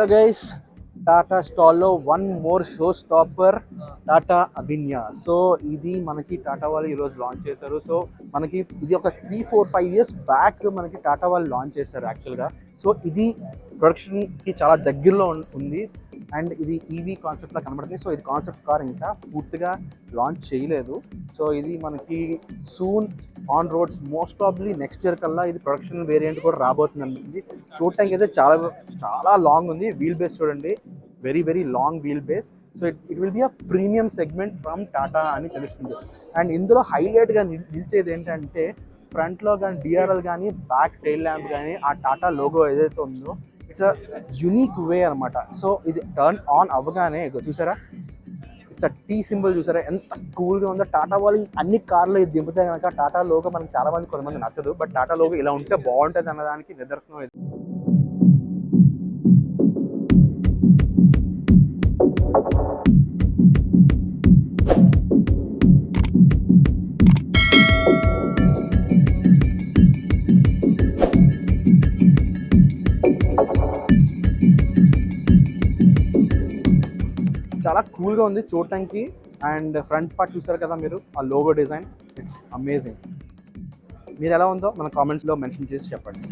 Hello guys Tata స్టాల్లో one more show stopper Tata Avinya so ఇది మనకి టాటా వాళ్ళు ఈరోజు లాంచ్ చేశారు. సో మనకి ఇది ఒక three four five years back మనకి టాటా వాళ్ళు లాంచ్ చేశారు యాక్చువల్గా సో ఇది ప్రొడక్షన్కి చాలా దగ్గరలో ఉంది. అండ్ ఇది ఈవీ కాన్సెప్ట్లో కనబడుతుంది. సో ఇది కాన్సెప్ట్ కార్ ఇంకా పూర్తిగా లాంచ్ చేయలేదు. సో ఇది మనకి soon on roads most probably next year కల్లా ఇది ప్రొడక్షన్ వేరియంట్ కూడా రాబోతుంది అనిపించింది. చూడటానికి అయితే చాలా చాలా లాంగ్ ఉంది. వీల్ బేస్ చూడండి. Very very long wheel base so it it will be a premium segment from Tata అని తెలుస్తుంది. అండ్ ఇందులో హైలైట్గా నిలిచేది ఏంటంటే ఫ్రంట్లో కానీ డిఆర్ఎల్ కానీ బ్యాక్ టైల్ ల్యాంప్ కానీ ఆ టాటా లోగో ఏదైతే ఉందో ఇట్స్ అ యునీక్ వే అనమాట సో ఇది టర్న్ ఆన్ అవ్వగానే చూసారా? ఇట్స్ టీ సింబల్ చూసారా? ఎంత కూల్గా ఉందో. టాటా వాళ్ళు అన్ని కార్లు ఇది దింపితే కనుక టాటా లోగో మనకి చాలా మంది కొంతమంది నచ్చదు. బట్ టాటా లోగో ఇలా ఉంటే బాగుంటుంది అన్నదానికి నిదర్శనం ఇది. చాలా కూల్గా ఉంది చూడటానికి. అండ్ ఫ్రంట్ పార్ట్ చూసారు కదా మీరు? ఆ లోగో డిజైన్. ఇట్స్ అమేజింగ్ మీరు ఎలా ఉందో మన కామెంట్స్లో మెన్షన్ చేసి చెప్పండి.